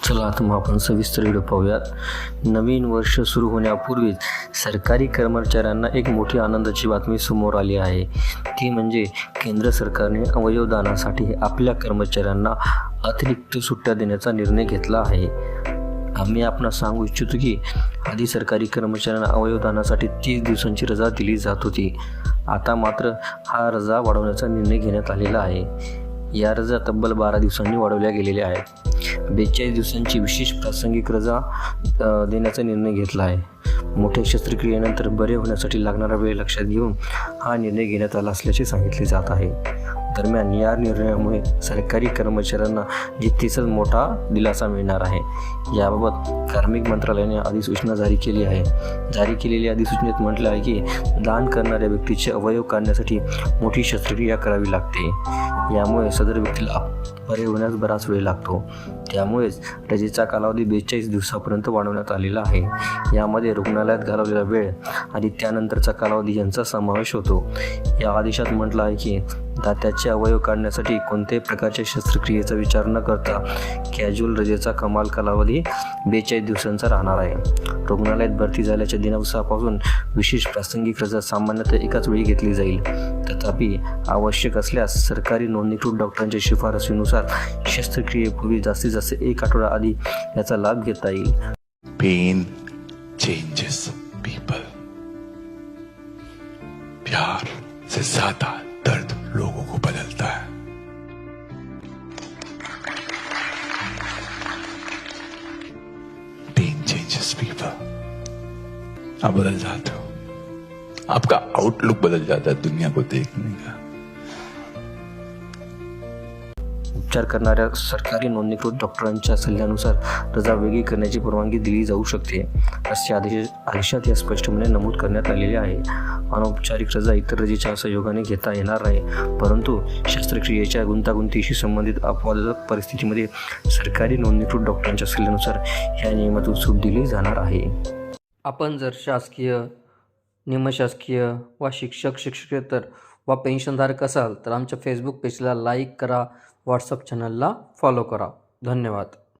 चला आता मग आपण सविस्तर व्हिडिओ पाहूयात. नवीन वर्ष सुरू होण्यापूर्वीच सरकारी कर्मचाऱ्यांना एक मोठी आनंदाची बातमी समोर आली आहे. ती म्हणजे केंद्र सरकारने अवयवदानासाठी आपल्या कर्मचाऱ्यांना अतिरिक्त सुट्ट्या देण्याचा निर्णय घेतला आहे. आम्ही आपणास सांगू इच्छितो की आधी सरकारी कर्मचाऱ्यांना अवयवदानासाठी तीस दिवसांची रजा दिली जात होती. आता मात्र हा रजा वाढवण्याचा निर्णय घेण्यात आलेला आहे. या रजा तब्बल बारा दिवसांनी वाढवल्या गेलेल्या आहेत. बेचाळीस दिवसांची विशेष प्रासंगिक रजा देण्याचा निर्णय घेतला आहे. मोठ्या शस्त्रक्रियेनंतर बरे होण्यासाठी लागणारा वेळ लक्षात घेऊन हा निर्णय घेण्यात आला असल्याचे सांगितले जात आहे. दरम्यान या निर्णयामुळे सरकारी कर्मचाऱ्यांना जितकीचाच मोठा दिलासा मिळणार आहे. याबाबत कार्मिक मंत्रालयाने अधिसूचना जारी केली आहे. जारी केलेल्या अधिसूचनेत म्हटलं आहे की दान करणाऱ्या व्यक्तीचे अवयव काढण्यासाठी मोठी शस्त्रक्रिया करावी लागते. यामुळे सदर व्यक्तीला बरे होण्यास बराच वेळ लागतो. त्यामुळेच रजेचा कालावधी बेचाळीस दिवसापर्यंत वाढवण्यात आलेला आहे. यामध्ये रुग्णालयात घालवलेला वेळ आणि त्यानंतरचा कालावधी यांचा समावेश होतो. या आदेशात म्हटलं आहे की दात्याचे अवयव काढण्यासाठी कोणत्याही प्रकारच्या शस्त्रक्रियेचा विचार न करता कॅज्युअल रजेचा कमाल कालावधी बेचाळीस दिवसांचा राहणार आहे. रुग्णालयात भरती झाल्याच्या दिनावसापासून विशेष प्रासंगिक रजा सामान्यतः एकाच वेळी घेतली जाईल. तथापि आवश्यक असल्यास सरकारी नोंदणीकृत डॉक्टरांच्या शिफारसीनुसार शस्त्रक्रियेपूर्वी जास्तीत जास्त एक आठवडा आधी याचा लाभ घेता येईल. Pain changes people. प्यार से ज़्यादा दर्द लोगों को बदलता है। पेन चेंजेस पीपल आप बदल जाते हो। आपका आउटलुक बदल जाता है दुनिया को देखने का। उपचार करणाऱ्या सरकारी नोंदणीकृत डॉक्टरांच्या सल्ल्यानुसार रजा वेगळी करण्याची परवानगी दिली जाऊ शकते असे आदेश आदेशात या स्पष्टपणे नमूद करण्यात आलेले आहे. अनौपचारिक रजा इतर रजेच्या सहयोगाने घेता येणार नाही परंतु शस्त्रक्रियेच्या गुंतागुंतीशी संबंधित अपवादात्मक परिस्थितीमध्ये सरकारी नोंदणीकृत डॉक्टरांच्या सल्ल्यानुसार या नियमातून सूट दिली जाणार आहे. आपण जर शासकीय निमशासकीय वा शिक्षक शिक्षकेतर वा पेन्शनधारक असाल तर आमच्या फेसबुक पेजला लाईक करा व्हॉट्सअप चॅनलला फॉलो करा. धन्यवाद.